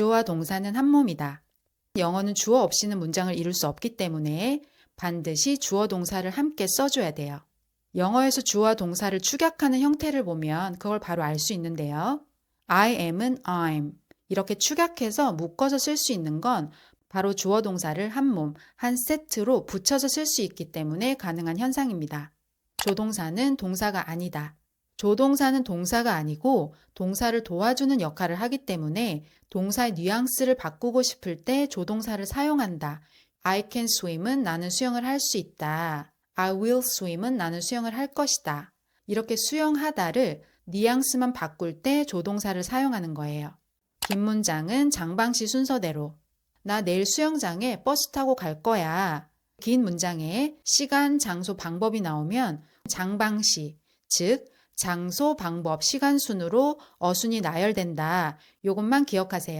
주어와 동사는 한 몸이다. 영어는 주어 없이는 문장을 이룰 수 없기 때문에 반드시 주어 동사를 함께 써줘야 돼요. 영어에서 주어와 동사를 축약하는 형태를 보면 그걸 바로 알 수 있는데요. I am은 I'm. 이렇게 축약해서 묶어서 쓸 수 있는 건 바로 주어 동사를 한 몸, 한 세트로 붙여서 쓸 수 있기 때문에 가능한 현상입니다. 조동사는 동사가 아니다. 조동사는 동사가 아니고 동사를 도와주는 역할을 하기 때문에 동사의 뉘앙스를 바꾸고 싶을 때 조동사를 사용한다. I can swim은 나는 수영을 할 수 있다. I will swim은 나는 수영을 할 것이다. 이렇게 수영하다를 뉘앙스만 바꿀 때 조동사를 사용하는 거예요. 긴 문장은 장방시 순서대로 나 내일 수영장에 버스 타고 갈 거야. 긴 문장에 시간, 장소, 방법이 나오면 장방시, 즉 장소, 방법, 시간 순으로 어순이 나열된다. 요것만 기억하세요.